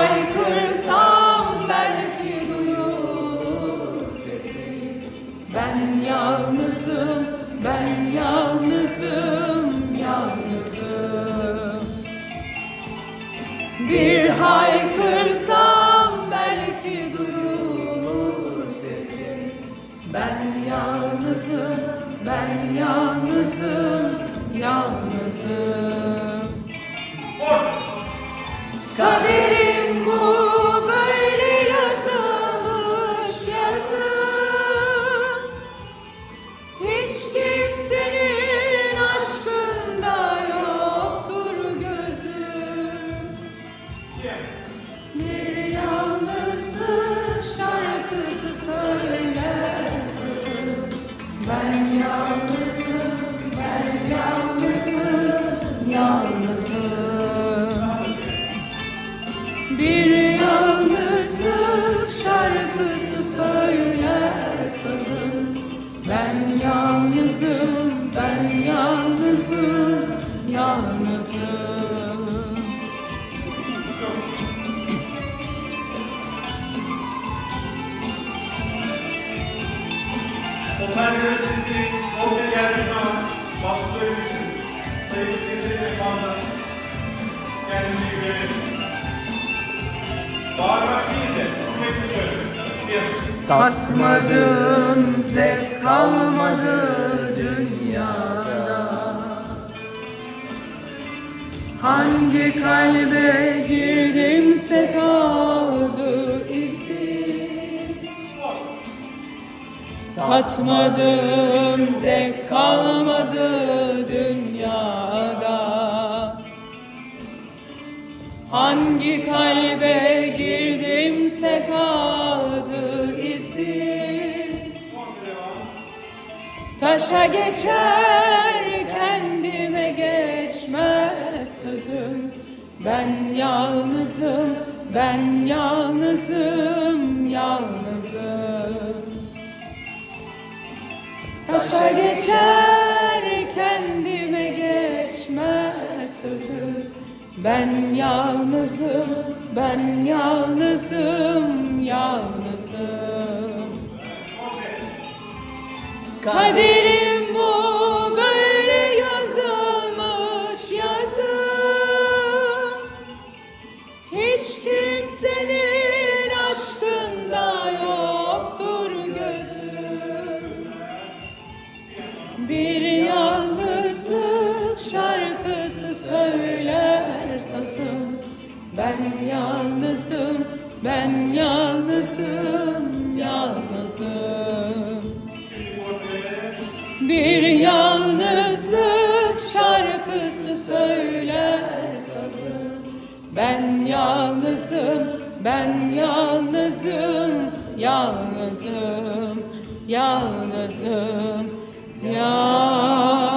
haykırsam belki duyulur sesim Ben yalnızım, ben yalnızım, yalnızım. Bir haykırsam belki duyulur sesim Ben yalnızım, ben yalnızım, Ben yalnızım, ben yalnızım, yalnızım Otel yöneticisi ortaya geldiği zaman bastırabilirsiniz. Sayımız yeterince fazla. Kendimizi görelim. Bağırmak değil de sürekli. Bir. Tatmadım zevk kalmadı dünyada Hangi kalbe girdimse kaldı Tatmadım zevk kalmadı dünyada. Hangi kalbe girdimse kaldı izi Taşa geçer kendime geçmez sözüm. Ben yalnızım, ben yalnızım, yalnızım Taşa geçer kendime geçmez sözüm. Ben yalnızım, ben yalnızım, yalnızım. Kaderim Ben yalnızım, ben yalnızım, yalnızım. Bir yalnızlık şarkısı söyler sazım Ben yalnızım, ben yalnızım, yalnızım, yalnızım, yalnızım